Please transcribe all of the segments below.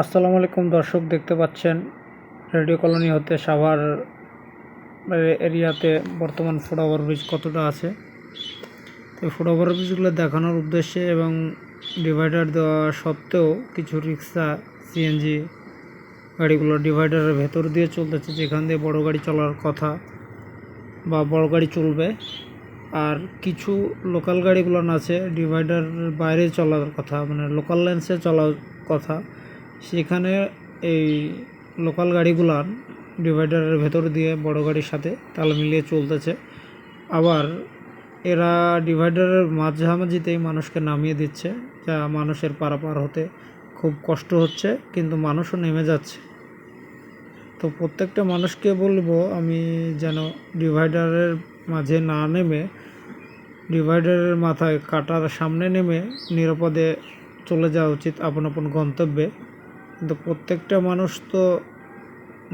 আসসালামু আলাইকুম দর্শক, দেখতে পাচ্ছেন রেডিও কলোনি হতে সাভার এরিয়াতে বর্তমান ফুট ওভারব্রিজ কতটা আছে। তো ফুট ওভারব্রিজগুলো দেখানোর উদ্দেশ্যে এবং ডিভাইডার দেওয়া সত্ত্বেও কিছু রিক্সা সিএনজি গাড়িগুলো ডিভাইডারের ভেতর দিয়ে চলতেছে, যেখান দিয়ে বড় গাড়ি চলার কথা বা বড় গাড়ি চলবে। আর কিছু লোকাল গাড়িগুলো আছে, ডিভাইডার বাইরে চলার কথা মানে লোকাল লেন্সে চলার কথা। সেখানে এই লোকাল গাড়িগুলার ডিভাইডারের ভেতর দিয়ে বড় গাড়ির সাথে তাল মিলিয়ে চলতেছে। আবার এরা ডিভাইডারের মাঝামাঝিতেই মানুষকে নামিয়ে দিচ্ছে, যা মানুষের পারাপার হতে খুব কষ্ট হচ্ছে, কিন্তু মানুষও নেমে যাচ্ছে। তো প্রত্যেকটা মানুষকে বলব, আমি যেন ডিভাইডারের মাঝে না নেমে ডিভাইডারের মাথায় কাটার সামনে নেমে নিরাপদে চলে যাওয়া উচিত আপন আপন গন্তব্যে। কিন্তু প্রত্যেকটা মানুষ তো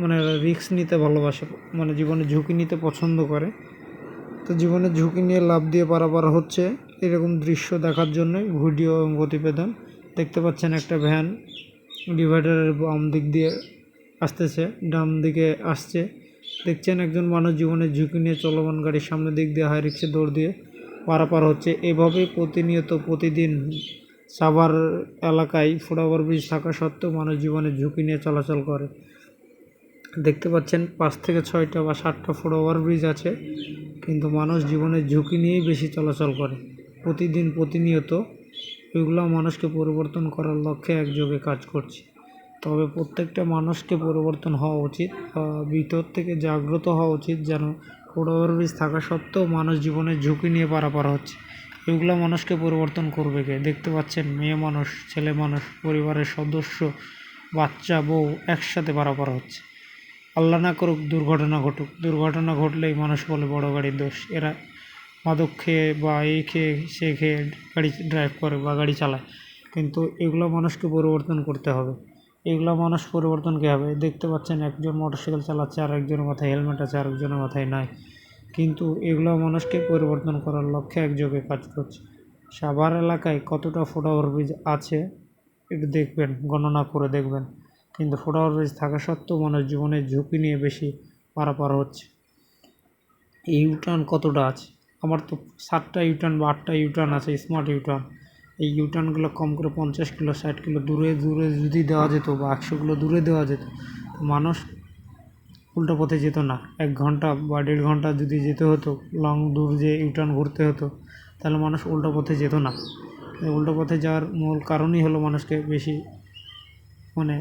মানে রিস্ক নিতে ভালোবাসে মানে জীবনে ঝুঁকি নিতে পছন্দ করে। তো জীবনে ঝুঁকি নিয়ে লাভ দিয়ে পারাপার হচ্ছে এরকম দৃশ্য দেখার জন্যই ভিডিও এবং প্রতিবেদন। দেখতে পাচ্ছেন একটা ভ্যান ডিভাইডারের বাম দিক দিয়ে আসতেছে, ডান দিকে আসছে। দেখছেন একজন মানুষ জীবনের ঝুঁকি নিয়ে চলমান গাড়ির সামনের দিক দিয়ে হাই রিক্সে দৌড় দিয়ে পারাপার হচ্ছে। এভাবেই প্রতিনিয়ত প্রতিদিন সাভার এলাকায় ফুটওভার ব্রিজ থাকা সত্ত্বেও মানুষ জীবনের ঝুঁকি নিয়ে চলাচল করে। দেখতে পাচ্ছেন, পাঁচ থেকে ছয়টা বা সাতটা ফুটওভার ব্রিজ আছে, কিন্তু মানুষ জীবনের ঝুঁকি নিয়েই বেশি চলাচল করে। প্রতিদিন প্রতিনিয়ত এগুলো মানুষকে পরিবর্তন করার লক্ষ্যে একযোগে কাজ করছে। তবে প্রত্যেকটা মানুষকে পরিবর্তন হওয়া উচিত ভিতর থেকে জাগ্রত হওয়া উচিত যেন ফুটওভার ব্রিজ থাকা সত্ত্বেও মানুষ জীবনের ঝুঁকি নিয়ে পারাপার হচ্ছে। এগুলো মানুষকে পরিবর্তন করবে কে? দেখতে পাচ্ছেন, মেয়ে মানুষ, ছেলে মানুষ, পরিবারের সদস্য, বাচ্চা, বউ একসাথে পারাপার হচ্ছে। আল্লাহ না করুক দুর্ঘটনা ঘটুক। দুর্ঘটনা ঘটলেই মানুষ বলে, বড় গাড়ির দোষ। এরা মাদক খেয়ে বা এই খেয়ে, সে খেয়ে গাড়ি ড্রাইভ করে বা গাড়ি চালায়। কিন্তু এগুলো মানুষকে পরিবর্তন করতে হবে। এগুলো মানুষ পরিবর্তন কী হবে? দেখতে পাচ্ছেন, একজন মোটরসাইকেল চালাচ্ছে আর একজনের মাথায় হেলমেট আছে আর একজনের মাথায় নাই। কিন্তু এগুলো মানুষকে পরিবর্তন করার লক্ষ্যে একযোগে কাজ করছে। সাভার এলাকায় কতটা ফুটওভার ব্রিজ আছে, একটু দেখবেন, গণনা করে দেখবেন। কিন্তু ফুটওভার ব্রিজ থাকা সত্ত্বেও মানুষ জীবনের ঝুঁকি নিয়ে বেশি পারাপার হচ্ছে। ইউটার্ন কতটা আছে? আমার তো সাতটা ইউটার্ন বা আটটা ইউটার্ন আছে স্মার্ট ইউটার্ন এই ইউটার্নগুলো কম করে পঞ্চাশ কিলো, ষাট কিলো দূরে দূরে যদি দেওয়া যেত বা একশো কিলো দূরে দেওয়া যেত মানুষ উল্টো পথে যেত না। এক ঘণ্টা বা দেড় ঘণ্টা যদি যেতে হতো লং দূর যে ইউটার্ন ঘুরতে হতো, তাহলে মানুষ উল্টো পথে যেত না। উল্টো পথে যাওয়ার মূল কারণই হলো মানুষকে বেশি মানে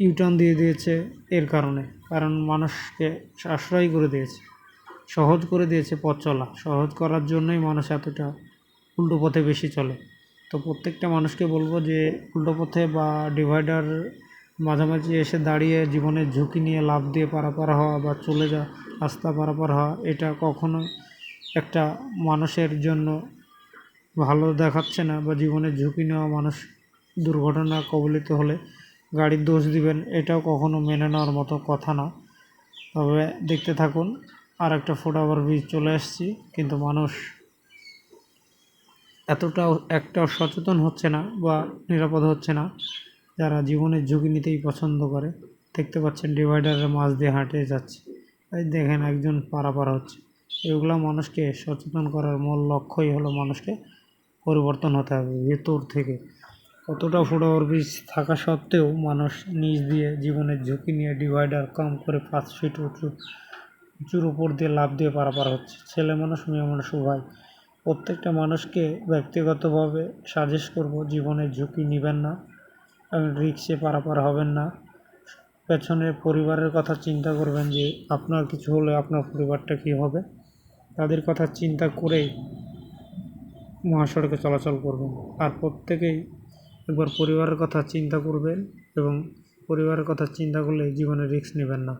ইউটার্ন দিয়ে দিয়েছে এর কারণে। কারণ মানুষকে আশ্রয় করে দিয়েছে, সহজ করে দিয়েছে পথ চলা। সহজ করার জন্যই মানুষ এতটা উল্টো পথে বেশি চলে। তো প্রত্যেকটা মানুষকে বলব যে উল্টো পথে বা ডিভাইডার মাঝামাঝি এসে দাঁড়িয়ে জীবনের ঝুঁকি নিয়ে লাভ দিয়ে পারাপার হওয়া বা চলে যা রাস্তা পারাপার হওয়া, এটা কখনো একটা মানুষের জন্য ভালো দেখাচ্ছে না বা জীবনের ঝুঁকি নেওয়া মানুষ দুর্ঘটনা কবলিত হলে গাড়ির দোষ দিবেন, এটাও কখনো মেনে নেওয়ার মতো কথা না। তবে দেখতে থাকুন আর একটা ফুটওভার ব্রিজ চলে এসেছি, কিন্তু মানুষ এতটাও, একটাও সচেতন হচ্ছে না বা নিরাপদ হচ্ছে না। যারা জীবনের ঝুঁকি নিতেই পছন্দ করে, দেখতে পাচ্ছেন ডিভাইডারের মাছ দিয়ে হাঁটে যাচ্ছে। এই দেখেন একজন পারাপার হচ্ছে। এগুলো মানুষকে সচেতন করার মূল লক্ষ্যই হলো মানুষকে পরিবর্তন হতে হবে ভেতর থেকে। কতটা ফুটওভার ব্রিজ থাকা সত্ত্বেও মানুষ নিচ দিয়ে জীবনের ঝুঁকি নিয়ে ডিভাইডার কম করে পাঁচ ফিট উঁচু, উঁচুর উপর দিয়ে লাভ দিয়ে পারাপার হচ্ছে। ছেলে মানুষ, মেয়ে মানুষ, উভয়। প্রত্যেকটা মানুষকে ব্যক্তিগতভাবে সাজেস্ট করব জীবনের ঝুঁকি নেবেন না। রিক্সে পারাপার হবেন না। পেছনে পরিবারের কথা চিন্তা করবেন যে, আপনার কিছু হলে আপনার পরিবারটা কী হবে? তাদের কথা চিন্তা করেই মহাসড়কে চলাচল করবেন। আর প্রত্যেকেই একবার পরিবারের কথা চিন্তা করবেন এবং পরিবারের কথা চিন্তা করলে জীবনে রিস্ক নেবেন না।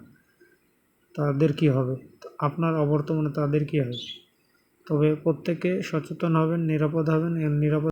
তাদের কী হবে? আপনার অবর্তমানে তাদের কী হবে? তবে প্রত্যেকে সচেতন হবেন, নিরাপদ হবেন এবং নিরাপদ